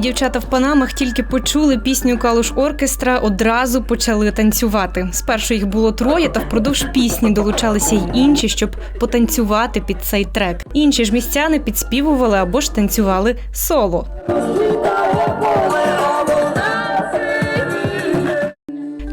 дівчата в панамах тільки почули пісню Калуш оркестра, одразу почали танцювати. Спершу їх було троє, та впродовж пісні долучалися й інші, щоб потанцювати під цей трек. Інші ж містяни підспівували або ж танцювали соло.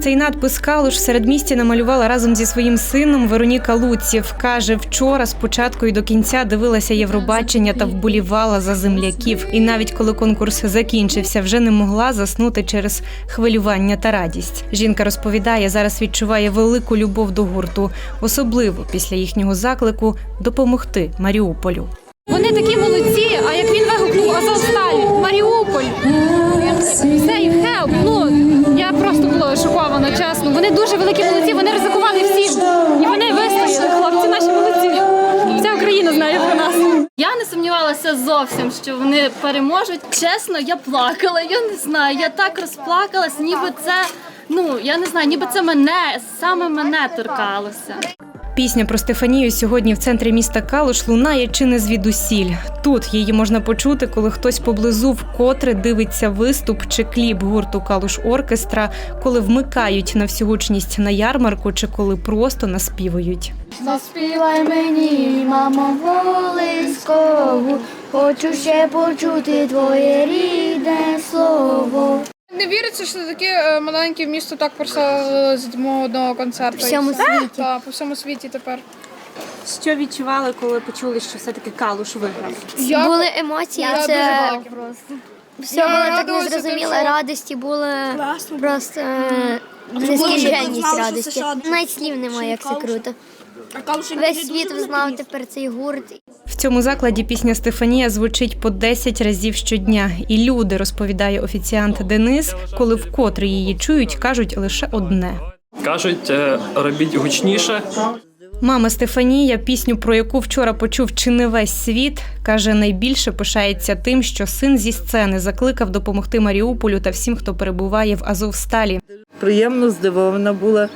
Цей надпис Калуш в середмісті намалювала разом зі своїм сином Вероніка Луців. Каже, вчора спочатку і до кінця дивилася Євробачення та вболівала за земляків. І навіть коли конкурс закінчився, вже не могла заснути через хвилювання та радість. Жінка розповідає, зараз відчуває велику любов до гурту, особливо після їхнього заклику допомогти Маріуполю. Вони такі молодці, молодці, вони ризикували всім. І вони вистояли, хлопці, наші молодці. Вся Україна знає про нас. Я не сумнівалася зовсім, що вони переможуть. Чесно, я плакала. Я не знаю. Я так розплакалась, ніби це. Ну я не знаю, ніби це мене саме мене торкалося. Пісня про Стефанію сьогодні в центрі міста Калуш лунає чи не звідусіль. Тут її можна почути, коли хтось поблизу вкотре дивиться виступ чи кліп гурту Калуш Оркестра, коли вмикають на всю гучність на ярмарку, чи коли просто наспівують. Заспівай мені, мамо, волискову, хочу ще почути твоє рідне слово. Не віриться, що таке е, маленьке місто так прославило з мого одного концерту. В всьому світі. Так, по всьому світі тепер. Що відчували, коли почули, що все-таки Калуш виграв? Я, Були емоції, я це дуже велике просто. все Я було так радувалася незрозуміло. що- Радості були просто е, нескінченність радості. Навіть слів немає, як це круто. Весь світ взнав тепер цей гурт. В цьому закладі пісня Стефанія звучить по 10 разів щодня. І люди, розповідає офіціант Денис, коли вкотре її чують, кажуть лише одне. Кажуть, е, робіть гучніше. Мама Стефанія, пісню, про яку вчора почув чи не весь світ, каже, найбільше пишається тим, що син зі сцени закликав допомогти Маріуполю та всім, хто перебуває в Азовсталі. приємно здивована була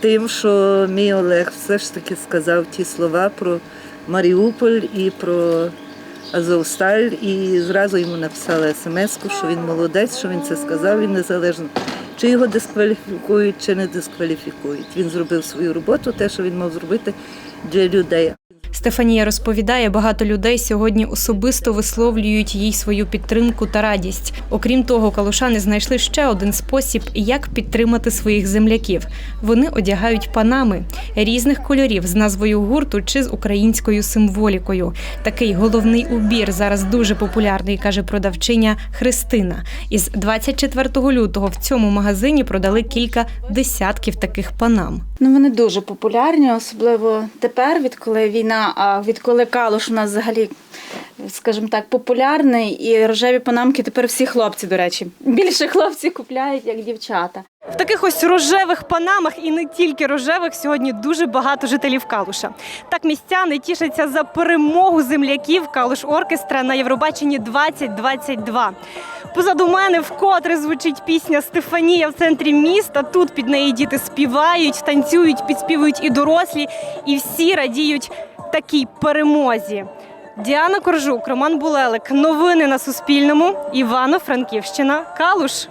тим, що мій Олег все ж таки сказав ті слова про Маріуполь і про Азовсталь. І зразу йому написала смс що він молодець, що він це сказав, він незалежно. Чи його дискваліфікують, чи не дискваліфікують. Він зробив свою роботу, те, що він мав зробити для людей. Стефанія розповідає, багато людей сьогодні особисто висловлюють їй свою підтримку та радість. Окрім того, калушани знайшли ще один спосіб, як підтримати своїх земляків. Вони одягають панами різних кольорів з назвою гурту чи з українською символікою. Такий головний убір зараз дуже популярний, каже продавчиня Христина. Із 24 лютого в цьому магазині продали кілька десятків таких панам. Ну вони дуже популярні, особливо тепер, відколи війна, а відколи Калуш у нас взагалі, скажімо так, популярний. І рожеві панамки тепер всі хлопці, до речі. Більше хлопці купляють, як дівчата. В таких ось рожевих панамах і не тільки рожевих сьогодні дуже багато жителів Калуша. Так містяни тішаться за перемогу земляків Калуш Оркестра на Євробаченні 2022. Позаду мене вкотре звучить пісня Стефанія в центрі міста. Тут під неї діти співають, танцюють, підспівують і дорослі, і всі радіють такій перемозі. Діана Коржук, Роман Булелик. Новини на Суспільному. Івано-Франківщина. Калуш.